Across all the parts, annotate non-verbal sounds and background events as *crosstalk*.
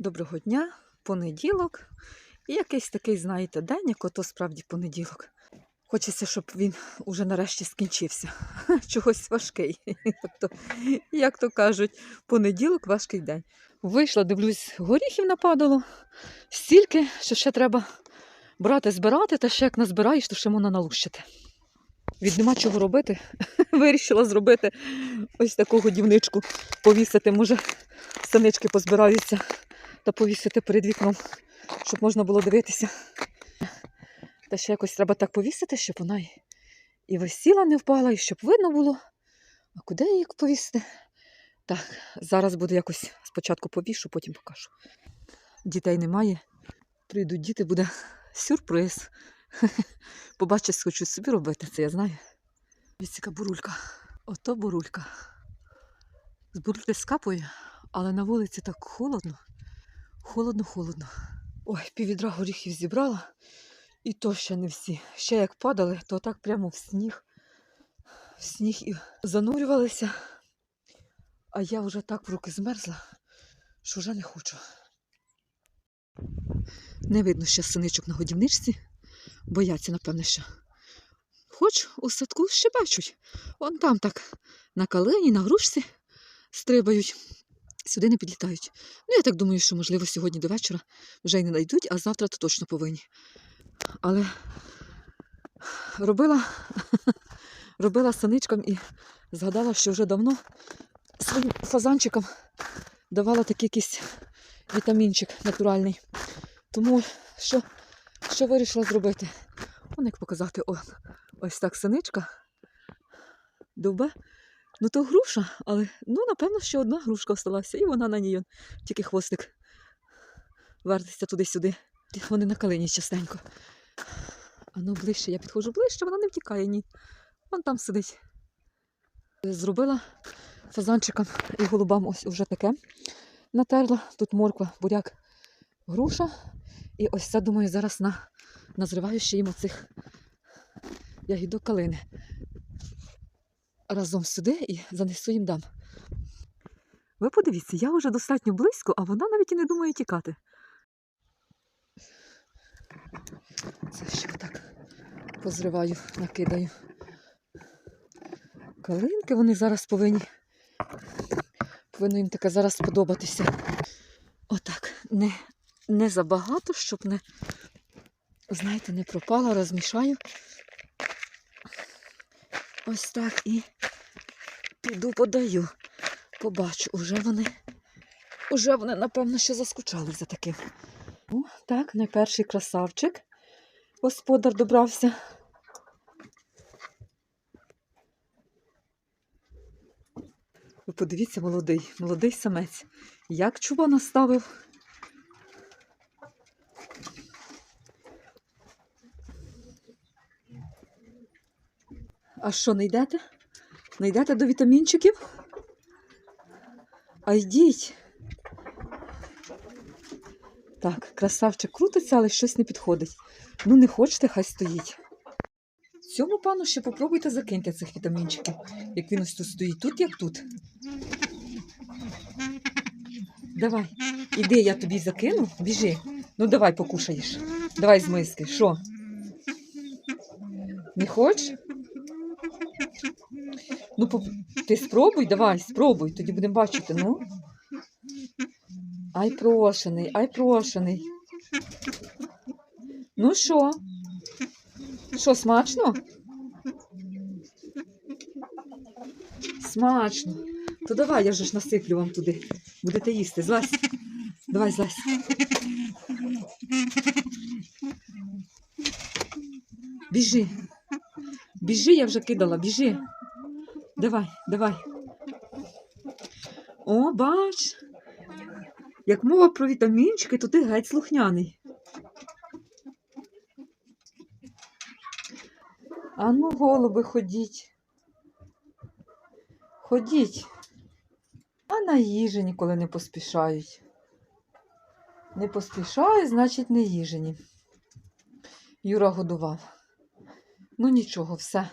Доброго дня, понеділок. І якийсь такий, знаєте, день, як ото справді понеділок. Хочеться, щоб він уже нарешті скінчився. *laughs* Чогось важкий. Як *laughs* то, як то кажуть, понеділок важкий день. Вийшла, дивлюсь, горіхів нападало. Стільки, що ще треба брати, збирати, та ще як назбираєш, то ще можна налущити. Від нема чого робити. *laughs* Вирішила зробити ось таку годівничку, повісити. Може, санички позбираються та повісити перед вікном, щоб можна було дивитися. Та ще якось треба так повісити, щоб вона і- висіла, не впала, і щоб видно було. А куди її повісити? Так, зараз буду якось спочатку повішу, потім покажу. Дітей немає. Прийдуть діти, буде сюрприз. *laughs* Побачить, хочу собі робити, це я знаю. Яка бурулька. Ото бурулька. З бурульки скапує, але на вулиці так холодно. Холодно, холодно. Ой, піввідра горіхів зібрала, і то ще не всі. Ще як падали, то так прямо в сніг. В сніг і занурювалися. А я вже так в руки змерзла, що вже не хочу. Не видно ще синичок на годівничці. Бояться, напевне, що. Хоч у садку щебечуть. Вон там так на калині, на грушці стрибають. Сюди не підлітають. Ну, я так думаю, що, можливо, сьогодні до вечора вже й не знайдуть, а завтра то точно повинні. Але робила, *laughs* робила саничкам і згадала, що вже давно своїм фазанчикам давала такий якийсь вітамінчик натуральний. Тому що, що вирішила зробити? Вон як показати, о, ось так синичка. Довбе. Ну то груша, але ну, напевно, що одна грушка осталася, і вона на ній тільки хвостик вертиться туди-сюди. Вони на калині частенько. А ну ближче, я підходжу ближче, вона не втікає ні. Вон там сидить. Зробила фазанчикам і голубам ось уже таке. Натерла. Тут морква, буряк, груша. І ось це, думаю, зараз на, назриваю ще їм оцих ягідок калини разом сюди і занесу їм дам. Ви подивіться, я вже достатньо близько, а вона навіть і не думає тікати. Це ще так позриваю, накидаю. Калинки вони зараз повинні. Повинно їм таке зараз сподобатися. Отак. Не, не забагато, щоб не, знаєте, не пропала, розмішаю. Ось так і піду подаю. Побачу, уже вони, уже вони, напевно, що заскучали за таким. О, так, найперший красавчик. Господар добрався. Ви подивіться, молодий, молодий самець. Як чуба наставив. А що, не йдете? Не йдете до вітамінчиків? А йдіть. Так, красавчик крутиться, але щось не підходить. Ну, не хочете, хай стоїть. Цьому пану ще попробуйте закиньте цих вітамінчиків, як він ось тут стоїть, тут як тут. Давай, іди, я тобі закину, біжи. Ну давай покушаєш. Давай з миски. Що? Не хочеш? Ну, ти спробуй, давай, спробуй, тоді будемо бачити, ну. Ай, прошений, ай, прошений. Ну що? Що, смачно? Смачно. То давай, я вже ж насиплю вам туди. Будете їсти. Злазь. Давай, злазь. Біжи. Біжи, я вже кидала, біжи. Давай, давай. О, бач. Як мова про вітамінчики, то ти геть слухняний. А ну, голуби, ходіть. Ходіть. А на їжі ніколи не поспішають. Не поспішають, значить, не їжені. Юра годував. Ну нічого, все.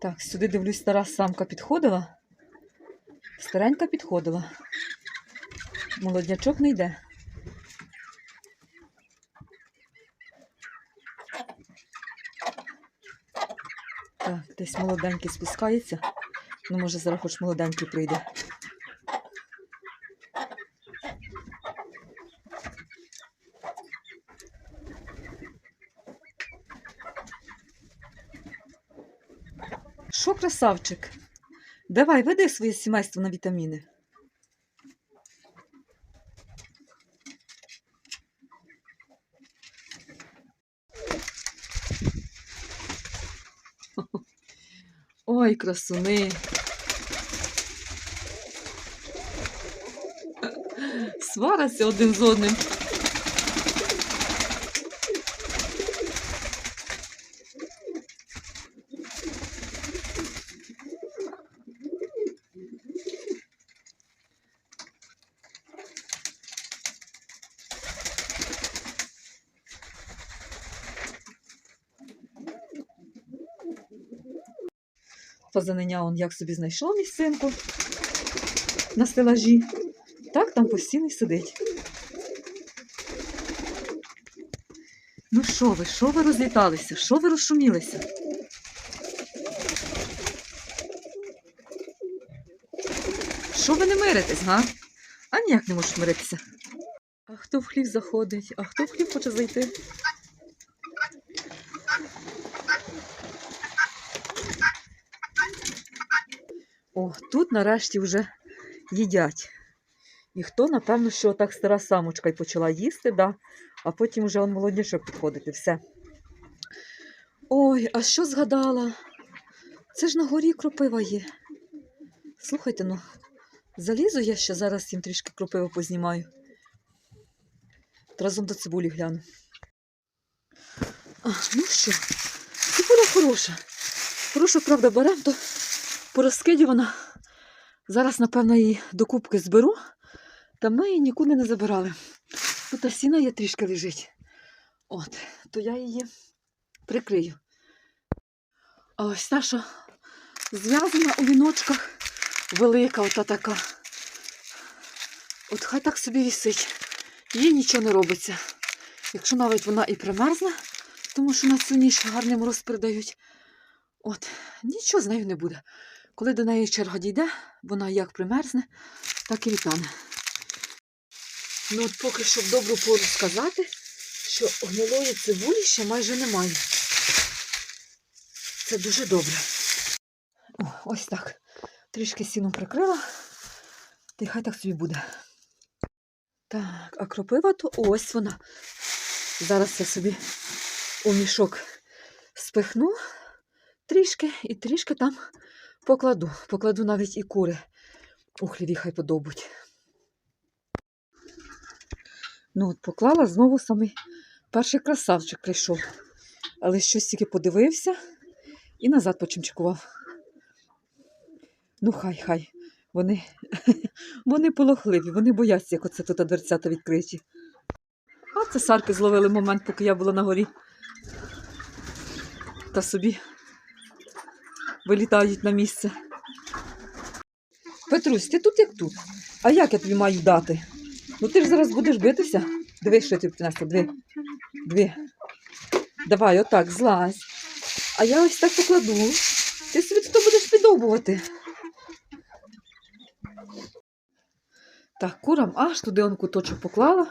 Так, сюди дивлюсь, стара самка підходила. Старенька підходила. Молоднячок не йде. Так, десь молоденький спускається. Ну, може, зараз хоч молоденький прийде. Що, красавчик? Давай, веди своє сімейство на вітаміни. Ой, красуни. Сваряться один з одним. Позаниня он як собі знайшов місцинку на стелажі. Так там постійно сидить. Ну що ви, що ви розліталися? Що ви розшумілися? Що ви не миритесь, га? А ніяк не можуть миритися. А хто в хлів заходить? А хто в хлів хоче зайти? О, тут нарешті вже їдять. І хто, напевно, що так стара самочка й почала їсти, да? а потім вже он молоднішок підходить і все. Ой, а що згадала? Це ж на горі кропива є. Слухайте ну, залізу я ще зараз їм трішки кропиви познімаю. Разом до цибулі гляну. А, ну що, цибуля хороша. Хороша, правда, берем, то порозкидівана. Зараз, напевно, її до кубки зберу, та ми її нікуди не забирали. Тут сіна є трішки лежить. От, то я її прикрию. А ось та, що зв'язана у віночках, велика ота така. От хай так собі вісить. Їй нічого не робиться. Якщо навіть вона і примерзне, тому що на цю ніч гарний мороз. От, нічого з нею не буде. Коли до неї черга дійде, вона як примерзне, так і відтане. Ну от поки що в добру пору сказати, що гнилої цибулі ще майже немає. Це дуже добре. О, ось так. Трішки сіном прикрила, та й хай так собі буде. Так, а кропива то ось вона. Зараз я собі у мішок спихну трішки і трішки там покладу. Покладу навіть і кури у хліві хай подобуть. Ну, от поклала знову самий перший красавчик прийшов. Але щось тільки подивився і назад почимчикував. Ну, хай, хай. Вони, *laughs* вони полохливі, вони бояться, як оце тут дверцята відкриті. А це сарки зловили момент, поки я була на горі. Та собі вилітають на місце. Петрусь, ти тут як тут? А як я тобі маю дати? Ну ти ж зараз будеш битися. Диви, що я тобі принесла. Диви. Диви. Давай, отак, злазь. А я ось так покладу. Ти собі тут будеш підобувати. Так, курам аж туди он куточок поклала.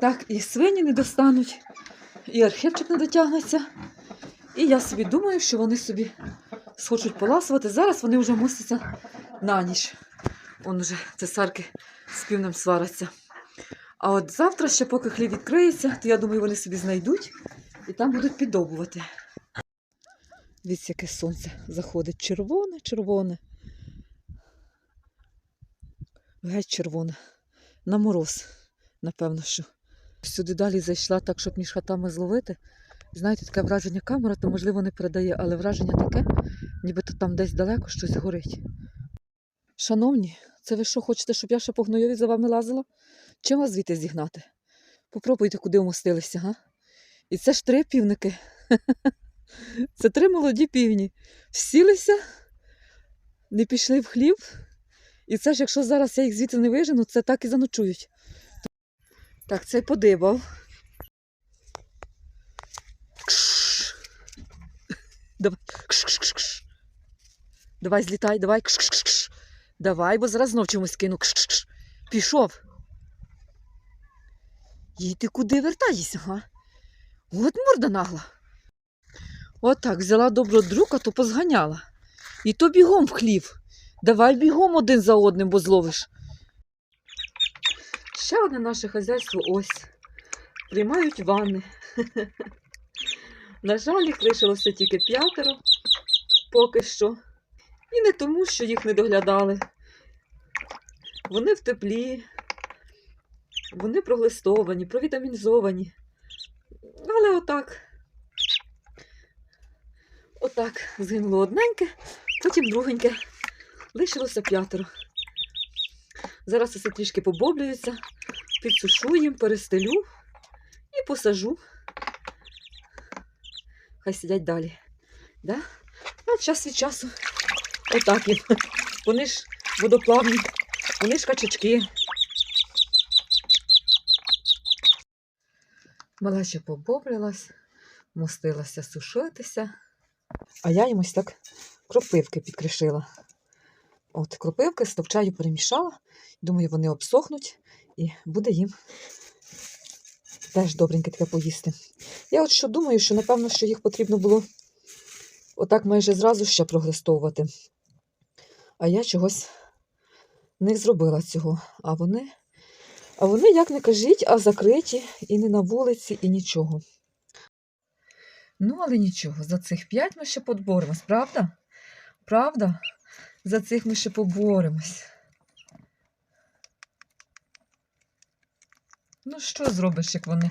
Так, і свині не достануть, і архівчик не дотягнеться. І я собі думаю, що вони собі схочуть поласувати. Зараз вони вже мусяться на ніч. Он уже цесарки з півнем сваряться. А от завтра, ще поки хлів відкриється, то я думаю, вони собі знайдуть і там будуть підобувати. Дивіться, яке сонце заходить. Червоне, червоне. Геть червоне. На мороз, напевно, що. Сюди далі зайшла так, щоб між хатами зловити. Знаєте, таке враження камера, то можливо не передає, але враження таке, нібито там десь далеко щось горить. Шановні, це ви що хочете, щоб я ще по гнойові за вами лазила? Чим вас звідти зігнати? Попробуйте, куди умостилися, га? І це ж три півники. *laughs* Це три молоді півні. Всілися, не пішли в хліб. І це ж, якщо зараз я їх звідси не вижену, це так і заночують. Так, цей подибав. Давай. Кш-кш-кш-кш. Давай, злітай, давай. Кш-кш-кш. Давай, бо зараз знов чомусь кину. Кш-кш-кш. Пішов. Їй ти куди вертаєшся, га? От морда нагла. Отак, взяла добру друга, то позганяла. І то бігом в хлів. Давай бігом один за одним, бо зловиш. Ще одне наше хазяйство ось. Приймають ванни. *laughs* На жаль, їх лишилося тільки п'ятеро поки що. І не тому, що їх не доглядали. Вони в теплі, вони проглистовані, провітамінізовані. Але отак. Отак згинуло одненьке, потім другеньке. Лишилося п'ятеро. Зараз усе трішки побоблюється, підсушу їм, перестелю і посажу. Хай сидять далі. Да? А час від часу. Отак їм. Вони ж водоплавні, вони ж качечки. Малеча побоблялась, мостилася сушитися. А я їм ось так кропивки підкришила. От кропивки з товчаю перемішала. Думаю, вони обсохнуть і буде їм теж добреньке таке поїсти. Я от що думаю, що напевно, що їх потрібно було отак майже зразу ще проглистовувати. А я чогось не зробила цього. А вони, а вони, як не кажіть, а закриті і не на вулиці, і нічого. Ну, але нічого, за цих п'ять ми ще поборемось, правда? Правда? За цих ми ще поборемось. Ну, що зробиш, як вони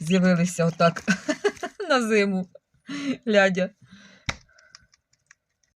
з'явилися отак *laughs* на зиму, глядя.